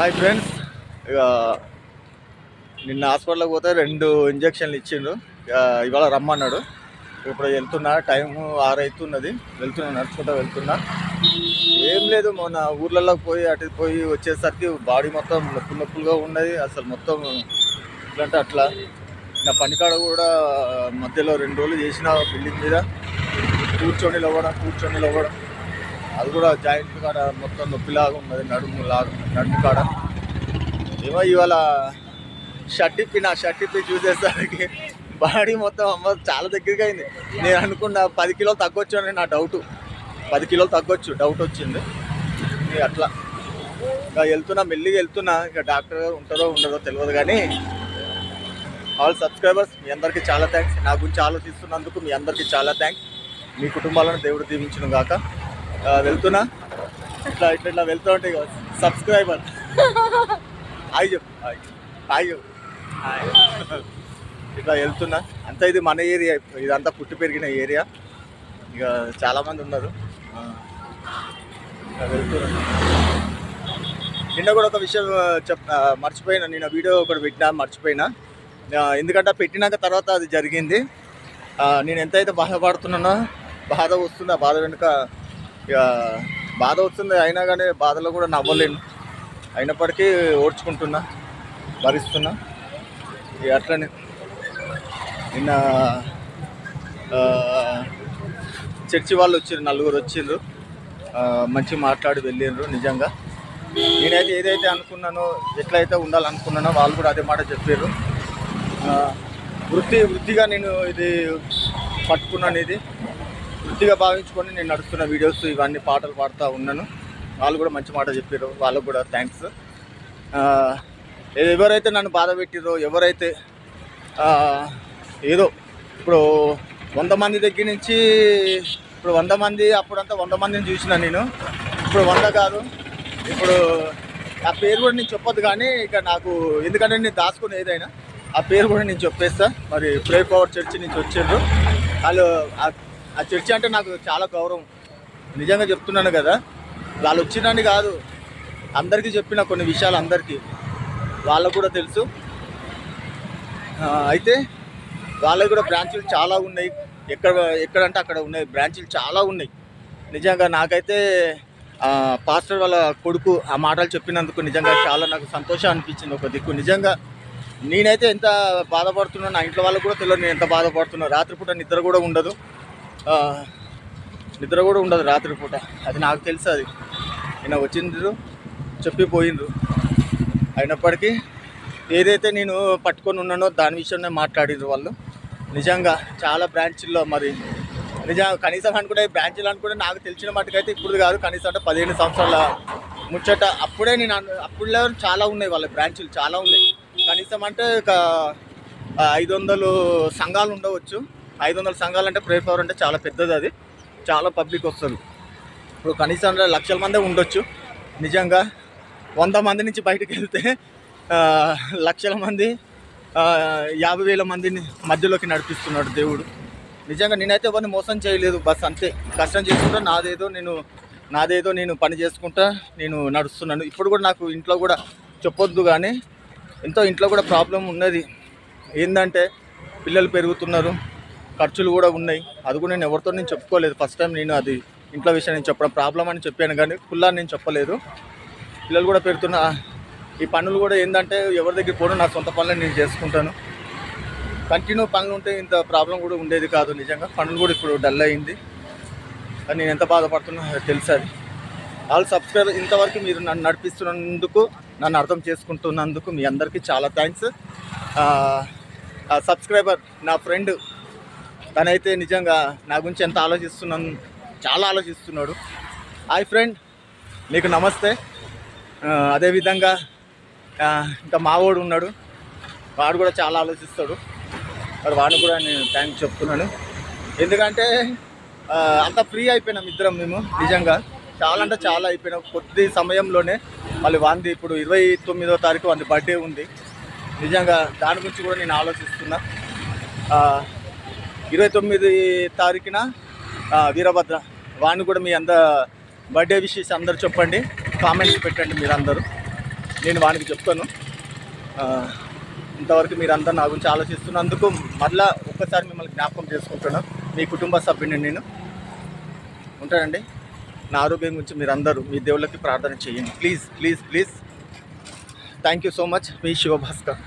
Hi friends. ఇక నిన్న హాస్పిటల్కి పోతే రెండు ఇంజక్షన్లు ఇచ్చిండు ఇక ఇవాళ రమ్మన్నాడు. ఇప్పుడు వెళ్తున్నా టైం ఆరు అవుతున్నది వెళ్తున్నా నడుచుకుంటా వెళ్తున్నా. ఏం లేదు మొన్న ఊర్లలోకి పోయి అటు పోయి వచ్చేసరికి బాడీ మొత్తం నొప్పులు నొప్పులుగా ఉన్నది. అసలు మొత్తం ఇట్లంటే అంటే అట్లా. నా పనికాడ కూడా మధ్యలో రెండు రోజులు చేసిన బిల్డింగ్ మీద. కూర్చొని లవ్వడం కూర్చొని లవ్వడం. అది కూడా జాయింట్ కాడ మొత్తం నొప్పిలాగా ఉన్నది నడుము లాగా నడుము కాడ. ఏమో ఇవాళ షర్ట్ ఇప్పి నా షర్ట్ ఇప్పి చూసేసరికి బాడీ మొత్తం అమ్మ చాలా దగ్గరగా అయింది. నేను అనుకున్న పది కిలోలు తగ్గొచ్చు అని నా డౌట్. పది కిలోలు తగ్గొచ్చు డౌట్ వచ్చింది. అట్లా. ఇంకా వెళ్తున్నా మెల్లిగా వెళ్తున్నా. ఇంకా డాక్టర్ గారు ఉంటారో ఉండదో తెలియదు కానీ ఆల్ సబ్స్క్రైబర్స్ మీ అందరికీ చాలా థ్యాంక్స్. నా గురించి ఆలోచిస్తున్నందుకు మీ అందరికీ చాలా థ్యాంక్స్. మీ కుటుంబాలను దేవుడు దీవించను గాక వెళ్తున్నా? ఇట్లా ఇట్లా ఇట్లా వెళ్తూ ఉంటే ఇక సబ్స్క్రైబర్ హాయ్ చెప్పు హాయ్. హాయ్ చెప్పు. హాయ్. ఇట్లా వెళ్తున్నా. అంతా ఇది మన ఏరియా ఇదంతా పుట్టి పెరిగిన ఏరియా. ఇక చాలామంది ఉన్నారు. వెళ్తున్నా. నిన్న కూడా ఒక విషయం చెప్ మర్చిపోయినా. నిన్న వీడియో ఒకటి పెట్టినా మర్చిపోయినా. ఎందుకంటే పెట్టినాక తర్వాత అది జరిగింది. నేను ఎంతైతే బాధపడుతున్నానో బాధ వస్తుంది ఆ బాధ వెనుక ఇక బాధ వస్తుంది. అయినా కానీ బాధలో కూడా నవ్వలేను. అయినప్పటికీ ఓడ్చుకుంటున్నా భరిస్తున్నా. ఇక అట్లనే నిన్న చర్చి వాళ్ళు వచ్చారు నలుగురు వచ్చిర్రు. మంచి మాట్లాడి వెళ్ళిండ్రు నిజంగా. నేనైతే ఏదైతే అనుకున్నానో ఎట్లయితే ఉండాలనుకున్నానో వాళ్ళు కూడా అదే మాట చెప్పారు వృత్తి వృత్తిగా నేను ఇది పట్టుకున్నాను ఇది. వృత్తిగా భావించుకొని నేను నడుస్తున్న వీడియోస్ ఇవన్నీ పాటలు పాడుతూ ఉన్నాను. వాళ్ళు కూడా మంచి మాట చెప్పారు. వాళ్ళకు కూడా థ్యాంక్స్ ఎవరైతే నన్ను బాధ పెట్టిరో ఎవరైతే ఏదో ఇప్పుడు వంద మంది దగ్గర నుంచి ఇప్పుడు వంద మంది అప్పుడంతా వంద మందిని చూసిన నేను. ఇప్పుడు వంద కాదు. ఇప్పుడు ఆ పేరు కూడా నేను చెప్పొద్దు కానీ ఇక నాకు ఎందుకంటే నేను దాచుకుని ఏదైనా ఆ పేరు కూడా నేను చెప్పేస్తా. మరి ప్రే పవర్ చర్చి నుంచి వచ్చిండ్రు వాళ్ళు ఆ- చర్చి అంటే నాకు చాలా గౌరవం. నిజంగా చెప్తున్నాను కదా వాళ్ళు వచ్చినని కాదు అందరికీ చెప్పిన కొన్ని విషయాలు అందరికీ. వాళ్ళకు కూడా తెలుసు. అయితే వాళ్ళకి కూడా బ్రాంచులు చాలా ఉన్నాయి. ఎక్కడ ఎక్కడంటే అక్కడ ఉన్నాయి. బ్రాంచులు చాలా ఉన్నాయి. నిజంగా నాకైతే పాస్టర్ వాళ్ళ కొడుకు ఆ మాటలు చెప్పినందుకు నిజంగా చాలా నాకు సంతోషం అనిపించింది ఒక దిక్కు. నిజంగా నేనైతే ఎంత బాధపడుతున్నా నా ఇంట్లో వాళ్ళకు కూడా తెలియదు నేను ఎంత బాధపడుతున్నా. రాత్రిపూట నిద్ర కూడా ఉండదు. నిద్ర కూడా ఉండదు రాత్రిపూట అది నాకు తెలుసు అది. నేను వచ్చిండ్రు చెప్పిపోయిండ్రు అయినప్పటికీ ఏదైతే నేను పట్టుకొని ఉన్నానో దాని విషయమే మాట్లాడిర్రు వాళ్ళు. నిజంగా చాలా బ్రాంచ్ల్లో మరి నిజంగా కనీసం అనుకుంటే బ్రాంచ్లు అనుకుంటే నాకు తెలిసిన మట్టుకైతే ఇప్పుడు కాదు కనీసం అంటే పదిహేను సంవత్సరాల ముచ్చట. అప్పుడే నేను అప్పుడులో చాలా ఉన్నాయి వాళ్ళ బ్రాంచ్లు చాలా ఉన్నాయి. కనీసం అంటే ఒక ఐదు వందలు సంఘాలు ఉండవచ్చు. ఐదు వందల సంఘాలు అంటే ప్రే పవర్ అంటే చాలా పెద్దది అది. చాలా పబ్లిక్ వస్తుంది. ఇప్పుడు కనీసం లక్షల మందే ఉండొచ్చు. నిజంగా వంద మంది నుంచి బయటకు వెళ్తే లక్షల మంది యాభై వేల మందిని మధ్యలోకి నడిపిస్తున్నాడు దేవుడు. నిజంగా నేనైతే ఎవరిని మోసం చేయలేదు. బస్ అంతే. కష్టం చేసుకుంటా నాదేదో నేను నాదేదో నేను పని చేసుకుంటా నేను నడుస్తున్నాను. ఇప్పుడు కూడా నాకు ఇంట్లో కూడా చెప్పొద్దు కానీ ఎంతో ఇంట్లో కూడా ప్రాబ్లం ఉన్నది. ఏంటంటే పిల్లలు పెరుగుతున్నారు. ఖర్చులు కూడా ఉన్నాయి. అది కూడా నేను ఎవరితో నేను చెప్పుకోలేదు. ఫస్ట్ టైం నేను అది ఇంట్లో విషయం నేను చెప్పడం ప్రాబ్లం అని చెప్పాను కానీ ఫుల్లా నేను చెప్పలేదు. పిల్లలు కూడా పెడుతున్న ఈ పనులు కూడా ఏంటంటే ఎవరి దగ్గర పోను నా సొంత పనులు నేను చేసుకుంటాను. కంటిన్యూ పనులు ఉంటే ఇంత ప్రాబ్లం కూడా ఉండేది కాదు నిజంగా. పనులు కూడా ఇప్పుడు డల్ అయింది. కానీ నేను ఎంత బాధపడుతున్నా తెలుసు అది. ఆల్ సబ్స్క్రైబర్ ఇంతవరకు మీరు నన్ను నడిపిస్తున్నందుకు నన్ను అర్థం చేసుకుంటున్నందుకు మీ అందరికీ చాలా థ్యాంక్స్ ఆ సబ్స్క్రైబర్ నా ఫ్రెండ్ తనైతే నిజంగా నా గురించి ఎంత ఆలోచిస్తున్నాను చాలా ఆలోచిస్తున్నాడు. హాయ్ ఫ్రెండ్ నీకు నమస్తే. అదేవిధంగా ఇంకా మావోడు ఉన్నాడు. వాడు కూడా చాలా ఆలోచిస్తాడు. మరి వాడిని కూడా నేను థ్యాంక్స్ చెప్తున్నాను. ఎందుకంటే అంత ఫ్రీ అయిపోయినాం ఇద్దరం మేము నిజంగా. చాలా అంటే చాలా అయిపోయినాం. కొద్ది సమయంలోనే మళ్ళీ వాంది ఇప్పుడు ఇరవై తొమ్మిదో తారీఖు వాంది బర్త్డే ఉంది. నిజంగా దాని గురించి కూడా నేను ఆలోచిస్తున్నా. ఇరవై తొమ్మిది తారీఖున వీరభద్ర. వాడిని కూడా మీ అందరు బర్త్డే విషెస్ అందరు చెప్పండి. కామెంట్స్ పెట్టండి మీరు అందరూ నేను వానికి చెప్తాను. ఇంతవరకు మీరందరూ నా గురించి ఆలోచిస్తున్నందుకు మళ్ళా ఒక్కసారి మిమ్మల్ని జ్ఞాపకం చేసుకుంటున్నాను మీ కుటుంబ సభ్యుని నేను. ఉంటానండి నా ఆరోగ్యం గురించి మీరందరూ మీ దేవుళ్ళకి ప్రార్థన చేయండి. Please please please. Thank you so much me Sivabhaskar.